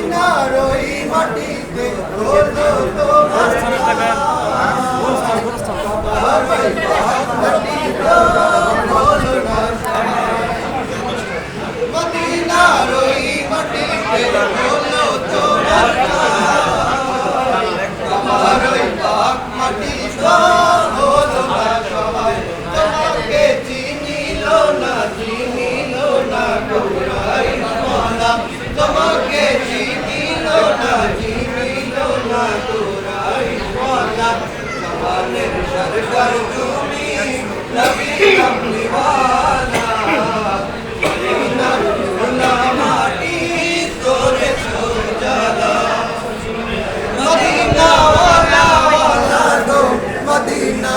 মদিনার ওই মাটিতে তোমার মদিনার ওই মাটিতে তোমার আমার ওই পাক মাটিতে না সবাই তোমাকে চিনিল না চিনিল না গোরা। তোমাকে চিনিল না চিনিল না তোরাই মজা। সবানের সরকার তুমি নবী কমলিওয়ালা মদিনা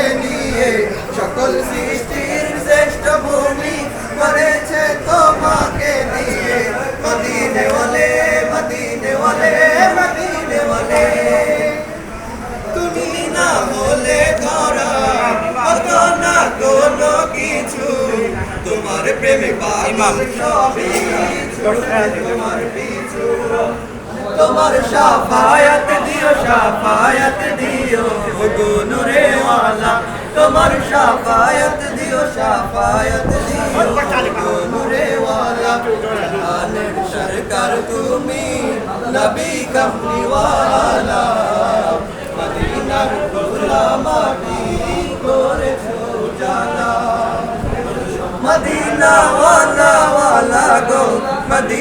সবই তোমার পিছু তোমার সাফায়াত দিও সাফায়াত দিও গুনুরে ওয়ালা তোমার সাফায়াত দিও সাফায়াত দিও গুনুরে ওয়ালা জাহানের সরকার তুমি নবী কমলিওয়ালা। মদিনার গোলা মদিনা ওয়ালা ওয়ালা গো মদিনা